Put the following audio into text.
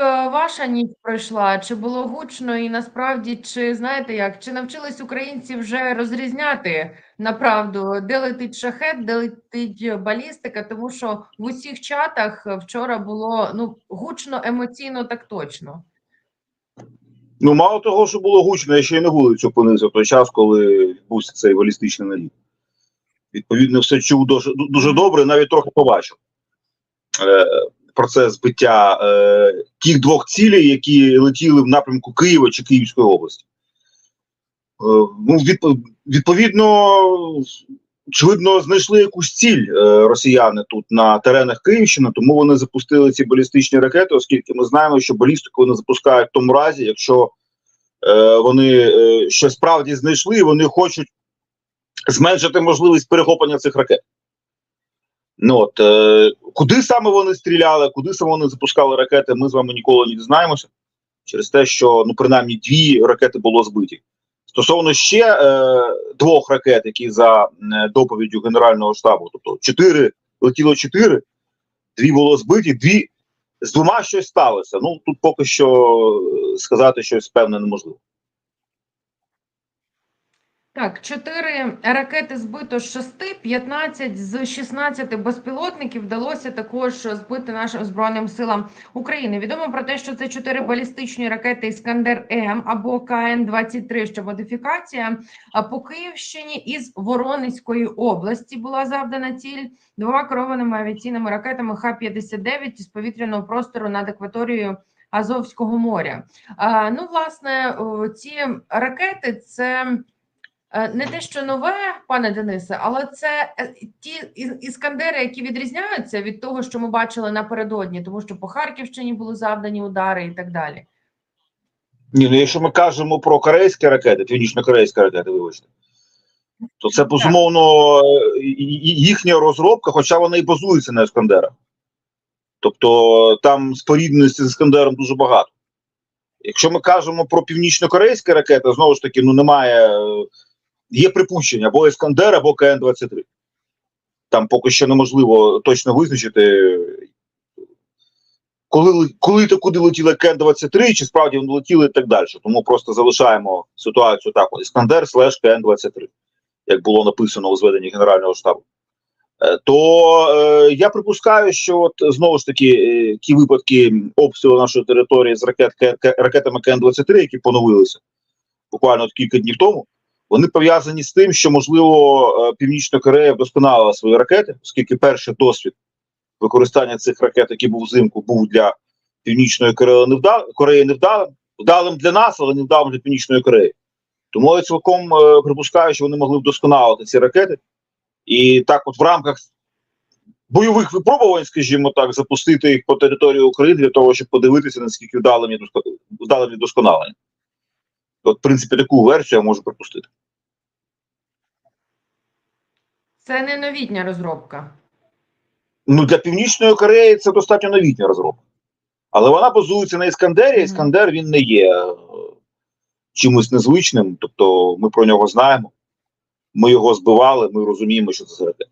е, ваша ніч пройшла? Чи було гучно і насправді, чи знаєте як, чи навчились українці вже розрізняти направду, де летить шахет, де летить балістика? Тому що в усіх чатах вчора було ну гучно, емоційно, так точно. Ну, мало того, що було гучно, я ще й на вулиці опинився в той час, коли відбувся цей балістичний наліт. Відповідно, все чув дуже, дуже добре, навіть трохи побачив е, процес збиття е, тих двох цілей, які летіли в напрямку Києва чи Київської області. Е, ну, відп- відповідно, очевидно, знайшли якусь ціль е, росіяни тут на теренах Київщини, тому вони запустили ці балістичні ракети, оскільки ми знаємо, що балістику вони запускають в тому разі, якщо е, вони е, щось справді знайшли, вони хочуть зменшити можливість перехоплення цих ракет. Ну от е, куди саме вони стріляли, куди саме вони запускали ракети, ми з вами ніколи не дізнаємося. Через те, що ну принаймні дві ракети було збиті. Стосовно ще е, двох ракет, які за доповіддю Генерального штабу, тобто чотири летіло чотири, дві було збиті, дві з двома щось сталося. Ну тут поки що е, сказати щось певне неможливо. Так, чотири ракети збито з шести, 15 з 16 безпілотників вдалося також збити нашим збройним силам України. Відомо про те, що це чотири балістичні ракети Іскандер М або КН 23 що модифікація. По Київщині із Воронезької області була завдана ціль двома керованими авіаційними ракетами Х-59 із повітряного простору над акваторією Азовського моря. А, ну, власне, ці ракети це. Е, Не те, що нове, пане Денисе, але це е, ті іскандери, які відрізняються від того, що ми бачили напередодні, тому що по Харківщині були завдані удари і так далі. Ні, ну якщо ми кажемо про корейські ракети, північно-корейські ракети, вибачте, то це безумовно е, їхня розробка, хоча вона і базується на Іскандерах. Тобто там спорідненості з Іскандером дуже багато. Якщо ми кажемо про північно-корейські ракети, знову ж таки, ну немає. Є припущення або Іскандер, або КН-23. Там поки що неможливо точно визначити, коли, коли та куди летіли КН-23, чи справді вони летіли і так далі. Тому просто залишаємо ситуацію так: Іскандер слеш КН-23, як було написано у зведенні Генерального штабу. Е, То е, я припускаю, що от знову ж таки е, ті випадки обстрілу нашої території з ракет, ракетами КН-23, які поновилися буквально от кілька днів тому, вони пов'язані з тим, що можливо е, Північна Корея вдосконалила свої ракети, оскільки перший досвід використання цих ракет, який був взимку, був для Північної Кореї невдалим, Кореї невдалим, вдалим для нас, але невдалим для Північної Кореї. Тому я цілком е, припускаю, що вони могли вдосконалити ці ракети, і так, от в рамках бойових випробувань, скажімо так, запустити їх по території України для того, щоб подивитися, наскільки вдалим є доско- вдалим є досконалення. От, в принципі, таку версію я можу припустити. Це не новітня розробка. Ну, для Північної Кореї це достатньо новітня розробка. Але вона базується на Іскандері. Іскандер він не є е, чимось незвичним. Тобто ми про нього знаємо. Ми його збивали, ми розуміємо, що це ракета.